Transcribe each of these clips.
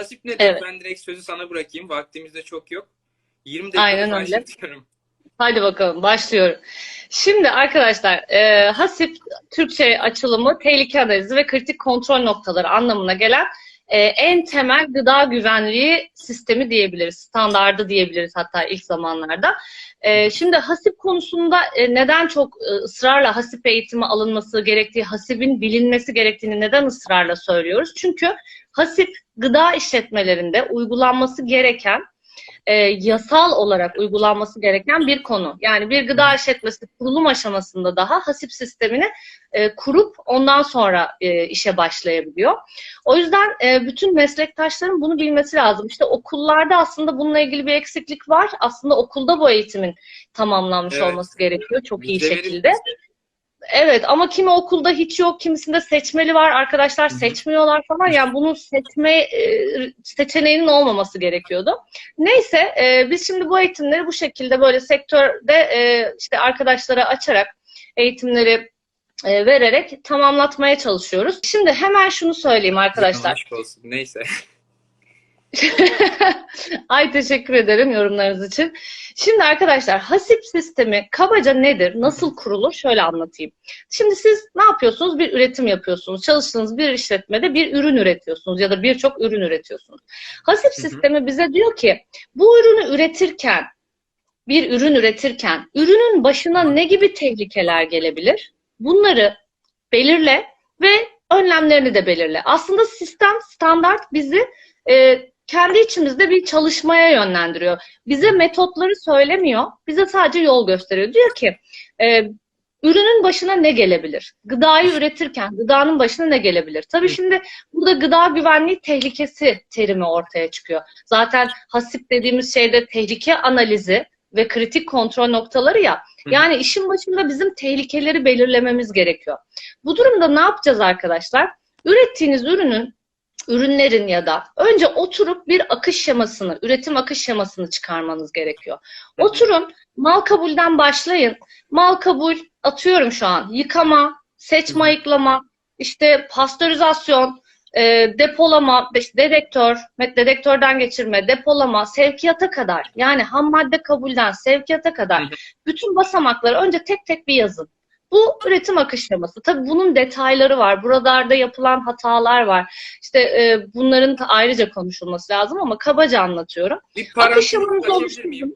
Hasip nedir? Evet. Ben direkt sözü sana bırakayım. Vaktimiz de çok yok. 20 dakika Aynen öyle. Hadi bakalım başlıyorum. Şimdi arkadaşlar e, HASIP Türkçe açılımı tehlike analizi ve kritik kontrol noktaları anlamına gelen e, en temel gıda güvenliği sistemi diyebiliriz. Standardı diyebiliriz hatta ilk zamanlarda. E, şimdi HASIP konusunda e, neden çok e, ısrarla HASIP eğitimi alınması gerektiği, HASIP'in bilinmesi gerektiğini neden ısrarla söylüyoruz? Çünkü HASIP gıda işletmelerinde uygulanması gereken e, yasal olarak uygulanması gereken bir konu. Yani bir gıda işletmesi kurulum aşamasında daha hasip sistemini e, kurup ondan sonra e, işe başlayabiliyor. O yüzden e, bütün meslektaşların bunu bilmesi lazım. İşte okullarda aslında bununla ilgili bir eksiklik var. Aslında okulda bu eğitimin tamamlanmış Evet. olması gerekiyor çok iyi Bizde şekilde. Evet ama kimi okulda hiç yok, kimisinde seçmeli var. Arkadaşlar seçmiyorlar falan. Yani bunun seçme e, seçeneğinin olmaması gerekiyordu. Neyse e, biz şimdi bu eğitimleri bu şekilde böyle sektörde e, işte arkadaşlara açarak eğitimleri vererek tamamlatmaya çalışıyoruz. Şimdi hemen şunu söyleyeyim arkadaşlar. Neyse. Ay teşekkür ederim yorumlarınız için. Şimdi arkadaşlar hasip sistemi kabaca nedir? Nasıl kurulur? Şöyle anlatayım. Şimdi siz ne yapıyorsunuz? Bir üretim yapıyorsunuz. Çalıştığınız bir işletmede bir ürün üretiyorsunuz ya da birçok ürün üretiyorsunuz. Hasip hı. sistemi bize diyor ki bu ürünü üretirken bir ürün üretirken ürünün başına ne gibi tehlikeler gelebilir? Bunları belirle ve önlemlerini de belirle. Aslında sistem standart bizi e, kendi içimizde bir çalışmaya yönlendiriyor. Bize metotları söylemiyor, bize sadece yol gösteriyor. Diyor ki e, ürünün başına ne gelebilir? Gıdayı üretirken gıdanın başına ne gelebilir? Tabii şimdi burada gıda güvenliği tehlikesi terimi ortaya çıkıyor. Zaten hasip dediğimiz şeyde tehlike analizi ve kritik kontrol noktaları ya. Yani işin başında bizim tehlikeleri belirlememiz gerekiyor. Bu durumda ne yapacağız arkadaşlar? Ürettiğiniz ürünün ürünlerin ya da önce oturup bir akış şemasını, üretim akış şemasını çıkarmanız gerekiyor. Oturun, mal kabulden başlayın. Mal kabul atıyorum şu an. Yıkama, seçme ayıklama, işte pastörizasyon, e, depolama, dedektör, dedektörden geçirme, depolama, sevkiyata kadar yani ham madde kabulden sevkiyata kadar bütün basamakları önce tek tek bir yazın. Bu üretim akış şeması. Tabii bunun detayları var. Buralarda yapılan hatalar var. İşte e, bunların ayrıca konuşulması lazım ama kabaca anlatıyorum. Bir parantez miyim?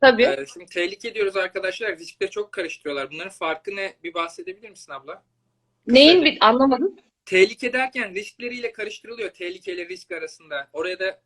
Tabii. Ee, şimdi tehlike diyoruz arkadaşlar. Riskle çok karıştırıyorlar. Bunların farkı ne? Bir bahsedebilir misin abla? Neyin bir anlamadım. Tehlike derken riskleriyle karıştırılıyor. Tehlikeyle risk arasında. Oraya da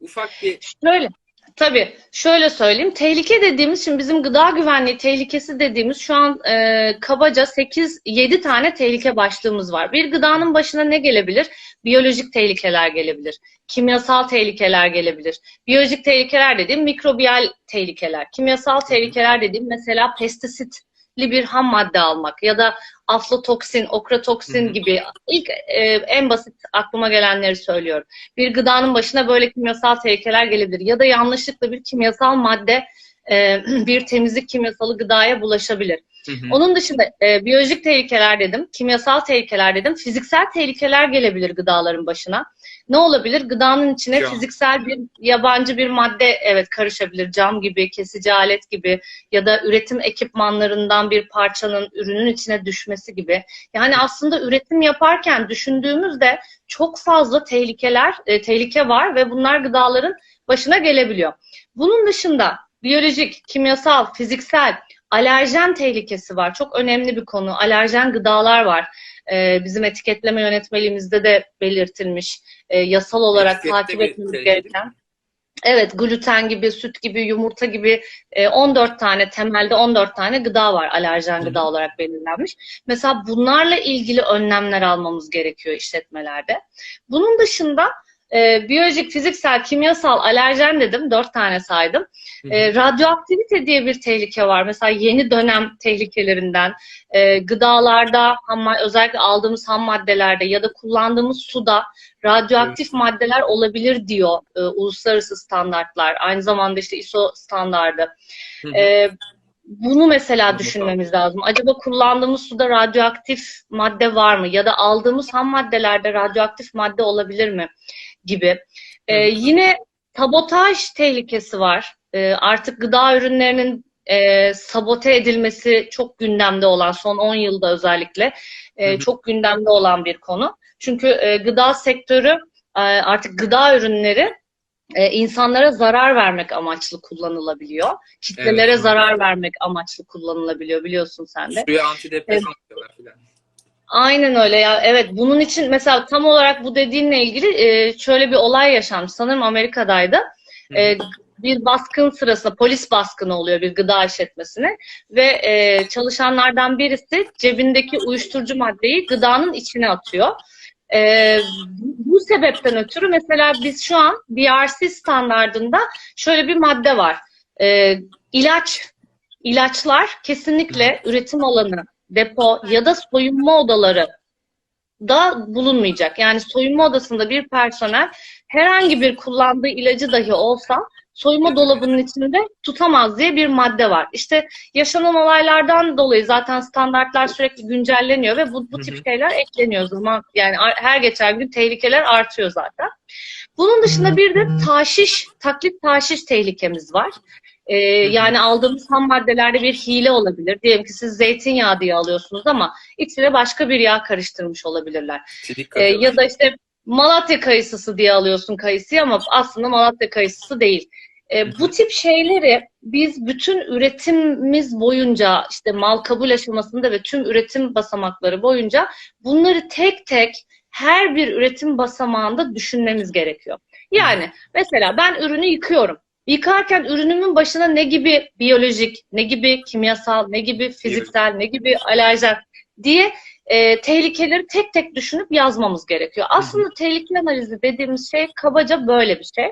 ufak bir Şöyle, tabii şöyle söyleyeyim. Tehlike dediğimiz, şimdi bizim gıda güvenliği tehlikesi dediğimiz şu an e, kabaca 8-7 tane tehlike başlığımız var. Bir gıdanın başına ne gelebilir? Biyolojik tehlikeler gelebilir. Kimyasal tehlikeler gelebilir. Biyolojik tehlikeler dediğim mikrobiyal tehlikeler. Kimyasal tehlikeler dediğim mesela pestisitli bir ham madde almak ya da aflatoksin, okratoksin gibi ilk e, en basit aklıma gelenleri söylüyorum bir gıdanın başına böyle kimyasal tehlikeler gelebilir. Ya da yanlışlıkla bir kimyasal madde, e, bir temizlik kimyasalı gıdaya bulaşabilir. Hı hı. Onun dışında e, biyolojik tehlikeler dedim, kimyasal tehlikeler dedim, fiziksel tehlikeler gelebilir gıdaların başına. Ne olabilir? Gıdanın içine Cam. fiziksel bir yabancı bir madde evet karışabilir. Cam gibi, kesici alet gibi ya da üretim ekipmanlarından bir parçanın ürünün içine düşmesi gibi. Yani aslında üretim yaparken düşündüğümüzde çok fazla tehlikeler, e, tehlike var ve bunlar gıdaların başına gelebiliyor. Bunun dışında biyolojik, kimyasal, fiziksel, alerjen tehlikesi var. Çok önemli bir konu. Alerjen gıdalar var. E, bizim etiketleme yönetmeliğimizde de belirtilmiş. E, yasal olarak Etikette takip etmemiz gereken. Evet, gluten gibi, süt gibi, yumurta gibi e, 14 tane, temelde 14 tane gıda var alerjen gıda hı. olarak belirlenmiş. Mesela bunlarla ilgili önlemler almamız gerekiyor işletmelerde. Bunun dışında e, biyolojik, fiziksel, kimyasal, alerjen dedim, 4 tane saydım. E, radyoaktivite diye bir tehlike var. Mesela yeni dönem tehlikelerinden e, gıdalarda, ham, özellikle aldığımız ham maddelerde ya da kullandığımız suda radyoaktif maddeler olabilir diyor e, uluslararası standartlar. Aynı zamanda işte ISO standardı. Hı hı. E, bunu mesela düşünmemiz lazım. Acaba kullandığımız suda radyoaktif madde var mı? Ya da aldığımız ham maddelerde radyoaktif madde olabilir mi? Gibi. Hı. yine sabotaj tehlikesi var. Ee, artık gıda ürünlerinin e, sabote edilmesi çok gündemde olan, son 10 yılda özellikle e, çok gündemde olan bir konu. Çünkü e, gıda sektörü e, artık gıda ürünleri e, insanlara zarar vermek amaçlı kullanılabiliyor. Kitlelere Evet. zarar vermek amaçlı kullanılabiliyor biliyorsun sen de. Suya antidepresan atıyorlar filan. Aynen öyle ya. Evet bunun için mesela tam olarak bu dediğinle ilgili e, şöyle bir olay yaşanmış. Sanırım Amerika'daydı. E, bir baskın sırasında polis baskını oluyor bir gıda işletmesine ve e, çalışanlardan birisi cebindeki uyuşturucu maddeyi gıdanın içine atıyor. E, bu sebepten ötürü mesela biz şu an BRC standardında şöyle bir madde var. E, ilaç, ilaçlar kesinlikle üretim alanı, depo ya da soyunma odaları da bulunmayacak. Yani soyunma odasında bir personel herhangi bir kullandığı ilacı dahi olsa soyunma dolabının içinde tutamaz diye bir madde var. İşte yaşanan olaylardan dolayı zaten standartlar sürekli güncelleniyor ve bu, bu tip şeyler ekleniyor zaman yani her geçen gün tehlikeler artıyor zaten. Bunun dışında bir de taşiş, taklit taşiş tehlikemiz var. Ee, yani aldığımız ham maddelerde bir hile olabilir. Diyelim ki siz zeytinyağı diye alıyorsunuz ama içine başka bir yağ karıştırmış olabilirler. Ee, ya da işte Malatya kayısısı diye alıyorsun kayısıyı ama aslında Malatya kayısısı değil. Ee, bu tip şeyleri biz bütün üretimimiz boyunca işte mal kabul aşamasında ve tüm üretim basamakları boyunca bunları tek tek her bir üretim basamağında düşünmemiz gerekiyor. Yani mesela ben ürünü yıkıyorum. Yıkarken ürünümün başına ne gibi biyolojik, ne gibi kimyasal, ne gibi fiziksel, ne gibi alerjen diye e, tehlikeleri tek tek düşünüp yazmamız gerekiyor. Aslında tehlike analizi dediğimiz şey kabaca böyle bir şey.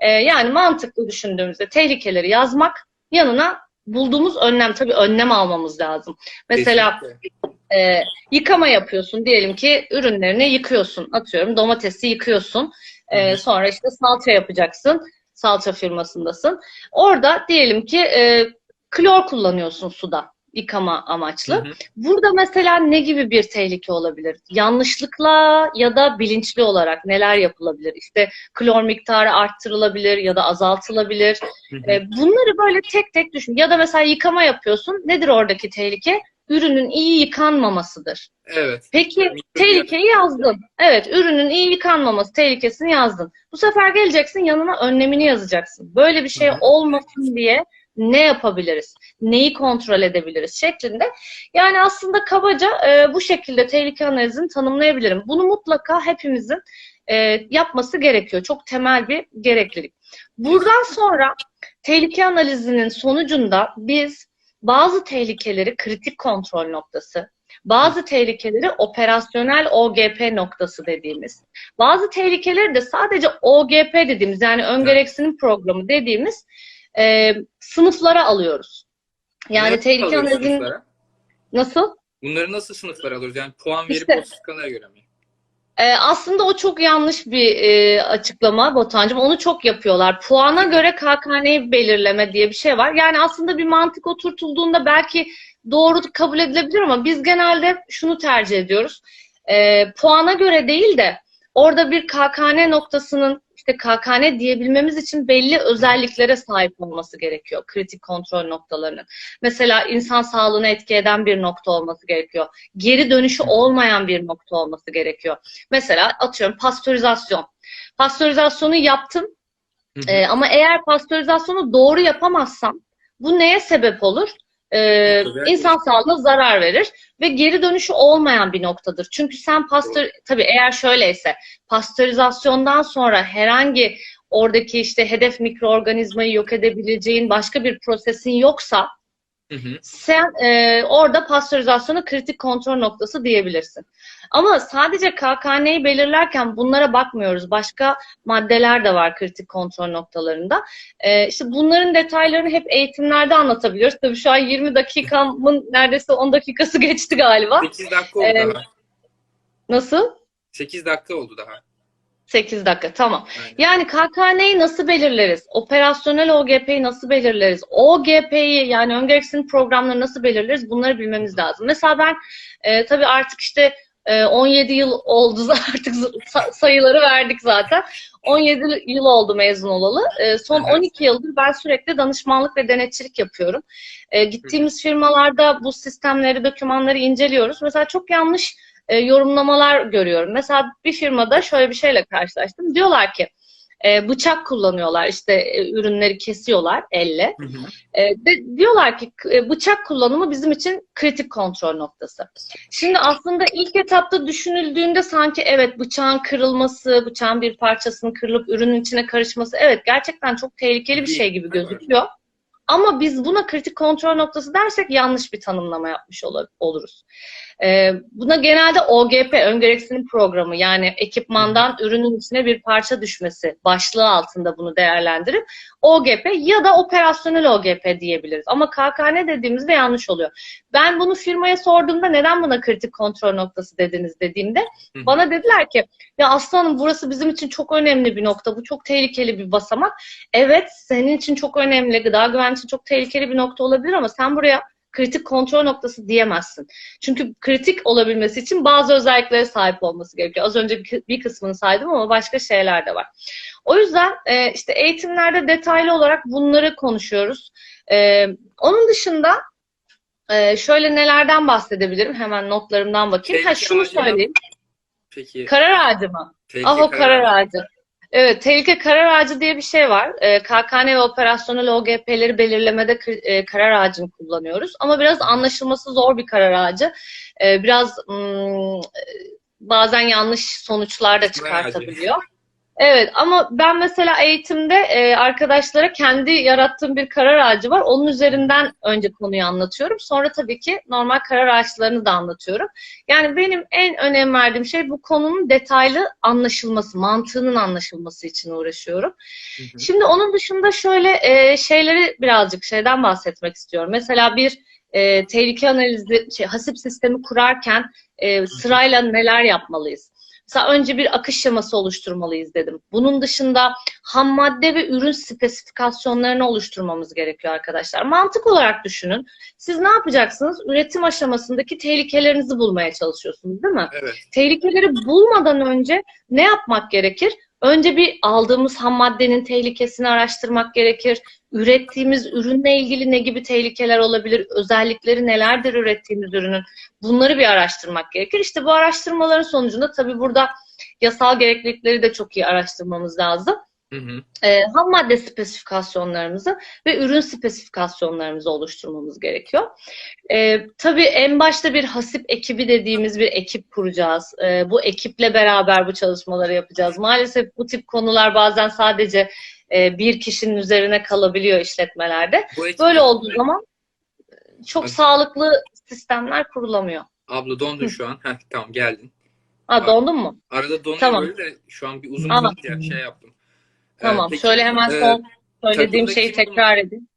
E, yani mantıklı düşündüğümüzde tehlikeleri yazmak, yanına bulduğumuz önlem, tabii önlem almamız lazım. Mesela Kesinlikle. e, yıkama yapıyorsun. Diyelim ki ürünlerini yıkıyorsun. Atıyorum domatesi yıkıyorsun. E, sonra işte salça yapacaksın. Salça firmasındasın. Orada diyelim ki e, klor kullanıyorsun suda yıkama amaçlı. Hı hı. Burada mesela ne gibi bir tehlike olabilir? Yanlışlıkla ya da bilinçli olarak neler yapılabilir? İşte klor miktarı arttırılabilir ya da azaltılabilir. Hı hı. E, bunları böyle tek tek düşün. Ya da mesela yıkama yapıyorsun. Nedir oradaki tehlike? Ürünün iyi yıkanmamasıdır. Evet. Peki Mikrobi- tehlikeyi yazdın. Evet, ürünün iyi yıkanmaması tehlikesini yazdın. Bu sefer geleceksin yanına önlemini yazacaksın. Böyle bir şey olmasın diye ne yapabiliriz? Neyi kontrol edebiliriz şeklinde. Yani aslında kabaca e, bu şekilde tehlike analizini tanımlayabilirim. Bunu mutlaka hepimizin e, yapması gerekiyor. Çok temel bir gereklilik. Buradan sonra tehlike analizinin sonucunda biz bazı tehlikeleri kritik kontrol noktası, bazı tehlikeleri operasyonel OGP noktası dediğimiz, bazı tehlikeleri de sadece OGP dediğimiz yani ön gereksinim programı dediğimiz e, sınıflara alıyoruz. Yani Bunları tehlike sınıflara? nasıl? Bunları nasıl sınıflara alıyoruz? Yani puan verip İşte- o skalaya göre mi? Ee, aslında o çok yanlış bir e, açıklama Botancığım. Onu çok yapıyorlar. Puana göre KKN'yi belirleme diye bir şey var. Yani aslında bir mantık oturtulduğunda belki doğru kabul edilebilir ama biz genelde şunu tercih ediyoruz. Ee, puana göre değil de orada bir KKN noktasının işte KKN diyebilmemiz için belli özelliklere sahip olması gerekiyor. Kritik kontrol noktalarının. Mesela insan sağlığına etki eden bir nokta olması gerekiyor. Geri dönüşü olmayan bir nokta olması gerekiyor. Mesela atıyorum pastörizasyon. Pastörizasyonu yaptın Hı hı. e, ama eğer pastörizasyonu doğru yapamazsan bu neye sebep olur? E, insan sağlığına zarar verir ve geri dönüşü olmayan bir noktadır. Çünkü sen pastör tabii eğer şöyleyse pastörizasyondan sonra herhangi oradaki işte hedef mikroorganizmayı yok edebileceğin başka bir prosesin yoksa Hı hı. sen e, orada pastörizasyonu kritik kontrol noktası diyebilirsin. Ama sadece KKN'yi belirlerken bunlara bakmıyoruz. Başka maddeler de var kritik kontrol noktalarında. E, işte bunların detaylarını hep eğitimlerde anlatabiliyoruz. Tabii şu an 20 dakikamın neredeyse 10 dakikası geçti galiba. 8 dakika oldu Ee, daha. Nasıl? 8 dakika oldu daha. 8 dakika tamam. Aynen. Yani KKN'yi nasıl belirleriz? Operasyonel OGP'yi nasıl belirleriz? OGP'yi yani ön gereksinim programları nasıl belirleriz? Bunları bilmemiz lazım. Mesela ben e, tabii artık işte e, 17 yıl oldu artık sa- sayıları verdik zaten. 17 yıl oldu mezun olalı. E, son Evet. 12 yıldır ben sürekli danışmanlık ve denetçilik yapıyorum. E, gittiğimiz firmalarda bu sistemleri, dokümanları inceliyoruz. Mesela çok yanlış e, yorumlamalar görüyorum. Mesela bir firmada şöyle bir şeyle karşılaştım. Diyorlar ki e, bıçak kullanıyorlar işte e, ürünleri kesiyorlar elle. Hı hı. E, de, diyorlar ki e, bıçak kullanımı bizim için kritik kontrol noktası. Şimdi aslında ilk etapta düşünüldüğünde sanki evet bıçağın kırılması, bıçağın bir parçasının kırılıp ürünün içine karışması evet gerçekten çok tehlikeli bir şey gibi gözüküyor. Ama biz buna kritik kontrol noktası dersek yanlış bir tanımlama yapmış olur- oluruz. Ee, buna genelde OGP, ön programı yani ekipmandan ürünün içine bir parça düşmesi başlığı altında bunu değerlendirip OGP ya da operasyonel OGP diyebiliriz. Ama KKN dediğimizde yanlış oluyor. Ben bunu firmaya sorduğumda neden buna kritik kontrol noktası dediniz dediğimde Hı bana dediler ki ya aslanım burası bizim için çok önemli bir nokta. Bu çok tehlikeli bir basamak. Evet senin için çok önemli. Gıda güvenliği için çok tehlikeli bir nokta olabilir ama sen buraya kritik kontrol noktası diyemezsin. Çünkü kritik olabilmesi için bazı özelliklere sahip olması gerekiyor. Az önce bir- kısmını saydım ama başka şeyler de var. O yüzden e, işte eğitimlerde detaylı olarak bunları konuşuyoruz. E, onun dışında e, şöyle nelerden bahsedebilirim? Hemen notlarımdan bakayım. Ha Tehlike şunu söyleyeyim. Karar Karar ağacı mı? Ah o karar ağacı. Evet, tehlike karar ağacı diye bir şey var. Ee, KKN ve operasyonel OGP'leri belirlemede e, karar ağacını kullanıyoruz. Ama biraz anlaşılması zor bir karar ağacı. Ee, biraz hmm, e, bazen yanlış sonuçlar da çıkartabiliyor. Evet ama ben mesela eğitimde e, arkadaşlara kendi yarattığım bir karar ağacı var. Onun üzerinden önce konuyu anlatıyorum. Sonra tabii ki normal karar ağaçlarını da anlatıyorum. Yani benim en önem verdiğim şey bu konunun detaylı anlaşılması, mantığının anlaşılması için uğraşıyorum. Hı hı. Şimdi onun dışında şöyle e, şeyleri birazcık şeyden bahsetmek istiyorum. Mesela bir e, tehlike analizi, şey, hasip sistemi kurarken e, sırayla neler yapmalıyız? Mesela önce bir akış şeması oluşturmalıyız dedim. Bunun dışında ham madde ve ürün spesifikasyonlarını oluşturmamız gerekiyor arkadaşlar. Mantık olarak düşünün. Siz ne yapacaksınız? Üretim aşamasındaki tehlikelerinizi bulmaya çalışıyorsunuz değil mi? Evet. Tehlikeleri bulmadan önce ne yapmak gerekir? Önce bir aldığımız ham maddenin tehlikesini araştırmak gerekir. Ürettiğimiz ürünle ilgili ne gibi tehlikeler olabilir? Özellikleri nelerdir ürettiğimiz ürünün? Bunları bir araştırmak gerekir. İşte bu araştırmaların sonucunda tabii burada yasal gereklilikleri de çok iyi araştırmamız lazım. Hı hı. Ee, ham madde spesifikasyonlarımızı ve ürün spesifikasyonlarımızı oluşturmamız gerekiyor. Ee, tabii en başta bir hasip ekibi dediğimiz bir ekip kuracağız. Ee, bu ekiple beraber bu çalışmaları yapacağız. Maalesef bu tip konular bazen sadece e, bir kişinin üzerine kalabiliyor işletmelerde. Böyle olduğu zaman çok Evet. sağlıklı sistemler kurulamıyor. Abla dondun şu an. Heh, tamam geldin. Ha dondun mu? Arada donuyor Tamam. böyle de şu an bir uzun ya, şey yaptım. Ee, Tamam. peki, Şöyle hemen e, son söylediğim şeyi kim- tekrar edeyim.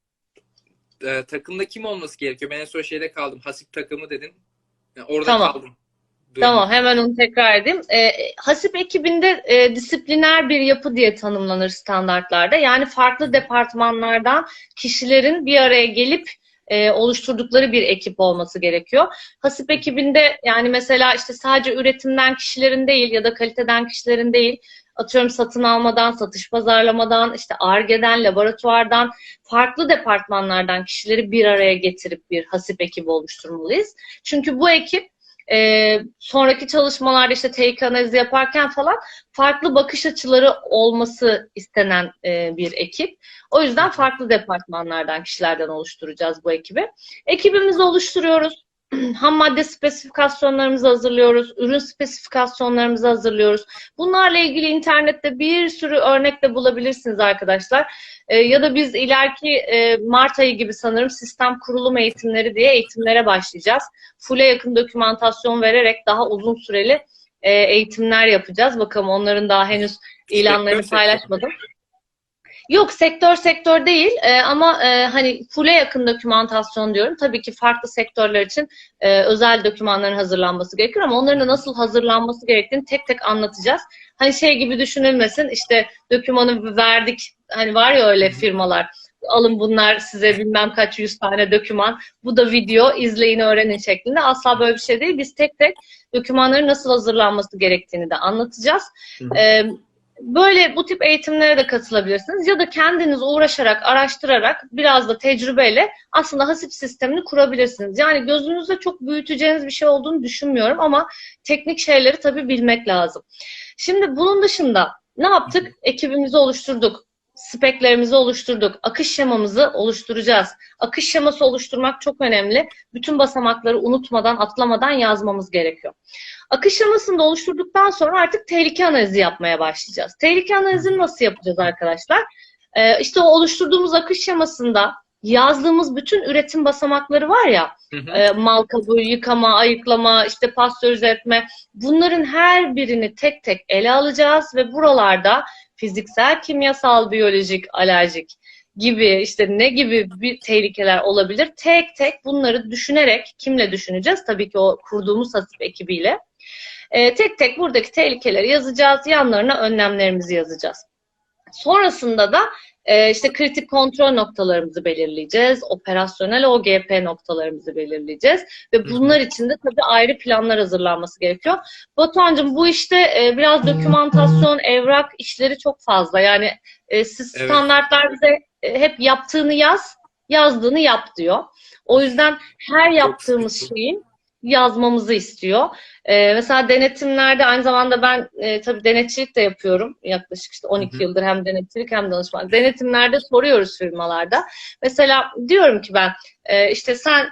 e, takımda kim olması gerekiyor? Ben en son şeyde kaldım. Hasip takımı dedin. Yani orada Tamam. kaldım. Tamam hemen onu tekrar edeyim. E, hasip ekibinde e, disipliner bir yapı diye tanımlanır standartlarda. Yani farklı departmanlardan kişilerin bir araya gelip e, oluşturdukları bir ekip olması gerekiyor. Hasip ekibinde yani mesela işte sadece üretimden kişilerin değil ya da kaliteden kişilerin değil atıyorum satın almadan, satış pazarlamadan, işte ARGE'den, laboratuvardan, farklı departmanlardan kişileri bir araya getirip bir hasip ekibi oluşturmalıyız. Çünkü bu ekip e, sonraki çalışmalarda işte tehlike analizi yaparken falan farklı bakış açıları olması istenen e, bir ekip. O yüzden farklı departmanlardan, kişilerden oluşturacağız bu ekibi. Ekibimizi oluşturuyoruz. Ham madde spesifikasyonlarımızı hazırlıyoruz. Ürün spesifikasyonlarımızı hazırlıyoruz. Bunlarla ilgili internette bir sürü örnek de bulabilirsiniz arkadaşlar. E, ya da biz ileriki e, Mart ayı gibi sanırım sistem kurulum eğitimleri diye eğitimlere başlayacağız. Full'e yakın dokümantasyon vererek daha uzun süreli e, eğitimler yapacağız. Bakalım onların daha henüz ilanlarını paylaşmadım. Yok sektör sektör değil e, ama e, hani full'e yakın dokümantasyon diyorum. Tabii ki farklı sektörler için e, özel dokümanların hazırlanması gerekiyor ama onların da nasıl hazırlanması gerektiğini tek tek anlatacağız. Hani şey gibi düşünülmesin işte dokümanı verdik hani var ya öyle firmalar alın bunlar size bilmem kaç yüz tane doküman bu da video izleyin öğrenin şeklinde asla böyle bir şey değil. Biz tek tek dokümanların nasıl hazırlanması gerektiğini de anlatacağız. Hı hı. Ee, Böyle bu tip eğitimlere de katılabilirsiniz ya da kendiniz uğraşarak, araştırarak biraz da tecrübeyle aslında hasip sistemini kurabilirsiniz. Yani gözünüzde çok büyüteceğiniz bir şey olduğunu düşünmüyorum ama teknik şeyleri tabii bilmek lazım. Şimdi bunun dışında ne yaptık? Ekibimizi oluşturduk. Speklerimizi oluşturduk. Akış şemamızı oluşturacağız. Akış şeması oluşturmak çok önemli. Bütün basamakları unutmadan, atlamadan yazmamız gerekiyor. Akış şemasını da oluşturduktan sonra artık tehlike analizi yapmaya başlayacağız. Tehlike analizini nasıl yapacağız arkadaşlar? Ee, işte o oluşturduğumuz akış şemasında yazdığımız bütün üretim basamakları var ya, Hı hı. e, mal kabuğu, yıkama, ayıklama, işte pastörize etme. Bunların her birini tek tek ele alacağız ve buralarda fiziksel, kimyasal, biyolojik, alerjik gibi işte ne gibi bir tehlikeler olabilir? Tek tek bunları düşünerek kimle düşüneceğiz? Tabii ki o kurduğumuz hasip ekibiyle. E, tek tek buradaki tehlikeleri yazacağız. Yanlarına önlemlerimizi yazacağız. Sonrasında da e, işte kritik kontrol noktalarımızı belirleyeceğiz. Operasyonel OGP noktalarımızı belirleyeceğiz. Ve bunlar için de tabii ayrı planlar hazırlanması gerekiyor. Batuhan'cığım bu işte e, biraz dokümantasyon, evrak işleri çok fazla. Yani e, siz Evet. standartlar bize e, hep yaptığını yaz, yazdığını yap diyor. O yüzden her yaptığımız şeyin yazmamızı istiyor. Ee, mesela denetimlerde aynı zamanda ben e, tabii denetçilik de yapıyorum. Yaklaşık işte 12 Hı hı. yıldır hem denetçilik hem danışmanlık. Denetimlerde soruyoruz firmalarda. Mesela diyorum ki ben e, işte sen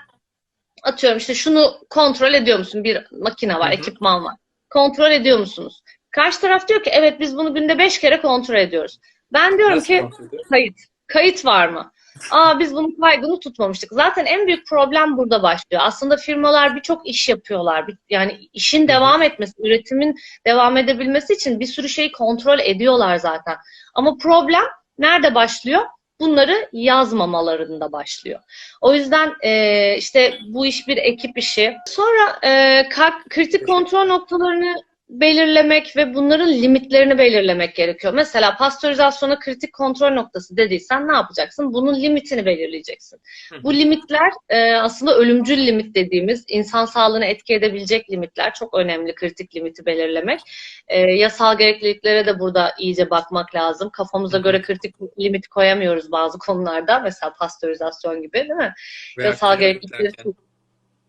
atıyorum işte şunu kontrol ediyor musun? Bir makine var, Hı hı. ekipman var. Kontrol ediyor musunuz? Karşı taraf diyor ki evet biz bunu günde 5 kere kontrol ediyoruz. Ben diyorum Nasıl ki kayıt. Kayıt var mı? Aa biz bunun kaydını tutmamıştık. Zaten en büyük problem burada başlıyor. Aslında firmalar birçok iş yapıyorlar. Yani işin devam etmesi, üretimin devam edebilmesi için bir sürü şeyi kontrol ediyorlar zaten. Ama problem nerede başlıyor? Bunları yazmamalarında başlıyor. O yüzden e, işte bu iş bir ekip işi. Sonra e, kritik kontrol noktalarını belirlemek ve bunların limitlerini belirlemek gerekiyor. Mesela pastörizasyona kritik kontrol noktası dediysen ne yapacaksın? Bunun limitini belirleyeceksin. Hı. Bu limitler e, aslında ölümcül limit dediğimiz insan sağlığını etki edebilecek limitler. Çok önemli kritik limiti belirlemek. E, yasal gerekliliklere de burada iyice bakmak lazım. Kafamıza göre kritik limit koyamıyoruz bazı konularda. Mesela pastörizasyon gibi değil mi? Veya Yasal gereklilikleri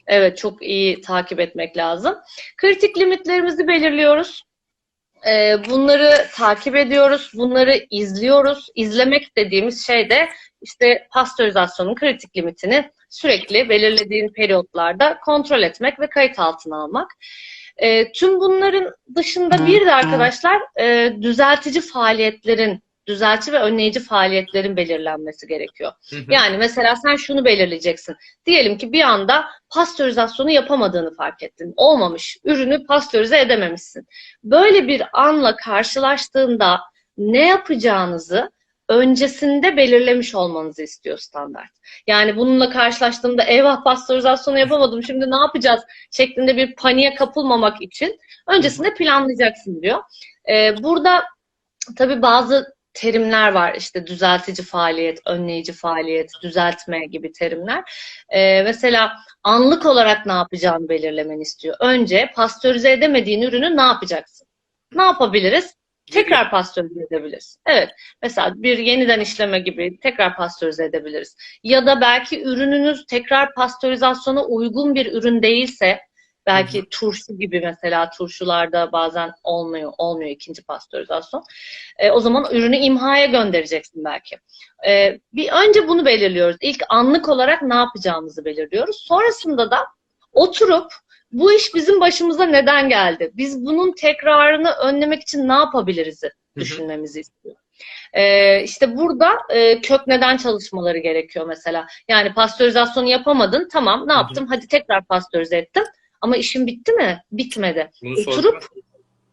Evet, çok iyi takip etmek lazım. Kritik limitlerimizi belirliyoruz. Ee, bunları takip ediyoruz, bunları izliyoruz. İzlemek dediğimiz şey de işte pastörizasyonun kritik limitini sürekli belirlediğin periyotlarda kontrol etmek ve kayıt altına almak. Ee, tüm bunların dışında bir de arkadaşlar e, düzeltici faaliyetlerin, düzeltici ve önleyici faaliyetlerin belirlenmesi gerekiyor. Hı hı. Yani mesela sen şunu belirleyeceksin. Diyelim ki bir anda pastörizasyonu yapamadığını fark ettin. Olmamış. Ürünü pastörize edememişsin. Böyle bir anla karşılaştığında ne yapacağınızı öncesinde belirlemiş olmanızı istiyor standart. Yani bununla karşılaştığımda eyvah pastörizasyonu yapamadım şimdi ne yapacağız şeklinde bir paniğe kapılmamak için öncesinde planlayacaksın diyor. Ee, burada tabii bazı terimler var işte düzeltici faaliyet, önleyici faaliyet, düzeltme gibi terimler. Ee, mesela anlık olarak ne yapacağını belirlemeni istiyor. Önce pastörize edemediğin ürünü ne yapacaksın? Ne yapabiliriz? Tekrar pastörize edebiliriz. Evet. Mesela bir yeniden işleme gibi tekrar pastörize edebiliriz. Ya da belki ürününüz tekrar pastörizasyona uygun bir ürün değilse belki turşu gibi mesela turşularda bazen olmuyor olmuyor ikinci pastörizasyon. E, o zaman ürünü imhaya göndereceksin belki. E, bir önce bunu belirliyoruz. İlk anlık olarak ne yapacağımızı belirliyoruz. Sonrasında da oturup bu iş bizim başımıza neden geldi? Biz bunun tekrarını önlemek için ne yapabiliriz düşünmemizi istiyor. Ee, işte burada e, kök neden çalışmaları gerekiyor mesela. Yani pastörizasyonu yapamadın, tamam ne yaptım? Hadi tekrar pastörize ettim. Ama işin bitti mi? Bitmedi. Bunu Oturup sorgula.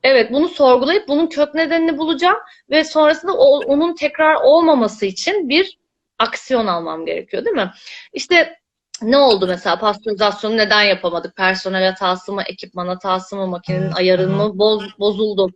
Evet, bunu sorgulayıp bunun kök nedenini bulacağım ve sonrasında o, onun tekrar olmaması için bir aksiyon almam gerekiyor, değil mi? İşte ne oldu mesela pastörizasyonu neden yapamadık? Personel hatası mı, ekipman hatası mı, makinenin ayarı mı boz, bozuldu?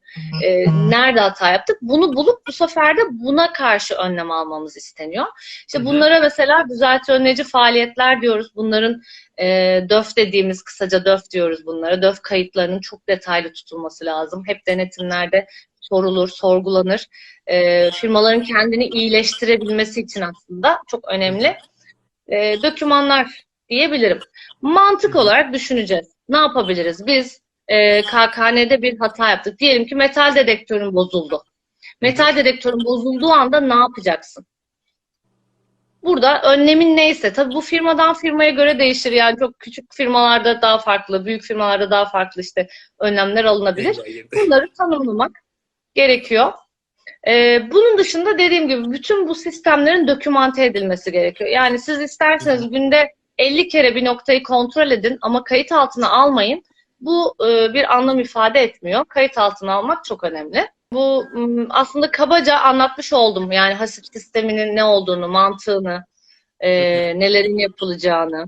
Ee, nerede hata yaptık? Bunu bulup bu sefer de buna karşı önlem almamız isteniyor. İşte bunlara mesela düzeltici önleyici faaliyetler diyoruz. Bunların e, DÖF dediğimiz kısaca DÖF diyoruz bunlara. DÖF kayıtlarının çok detaylı tutulması lazım. Hep denetimlerde sorulur, sorgulanır. E, firmaların kendini iyileştirebilmesi için aslında çok önemli e, dokümanlar diyebilirim. Mantık olarak düşüneceğiz. Ne yapabiliriz? Biz e, KKN'de bir hata yaptık. Diyelim ki metal dedektörün bozuldu. Metal dedektörün bozulduğu anda ne yapacaksın? Burada önlemin neyse, tabii bu firmadan firmaya göre değişir. Yani çok küçük firmalarda daha farklı, büyük firmalarda daha farklı işte önlemler alınabilir. Bunları tanımlamak gerekiyor. Ee, bunun dışında dediğim gibi bütün bu sistemlerin dokümante edilmesi gerekiyor. Yani siz isterseniz günde 50 kere bir noktayı kontrol edin ama kayıt altına almayın. Bu e, bir anlam ifade etmiyor. Kayıt altına almak çok önemli. Bu aslında kabaca anlatmış oldum. Yani hasip sisteminin ne olduğunu, mantığını, e, nelerin yapılacağını.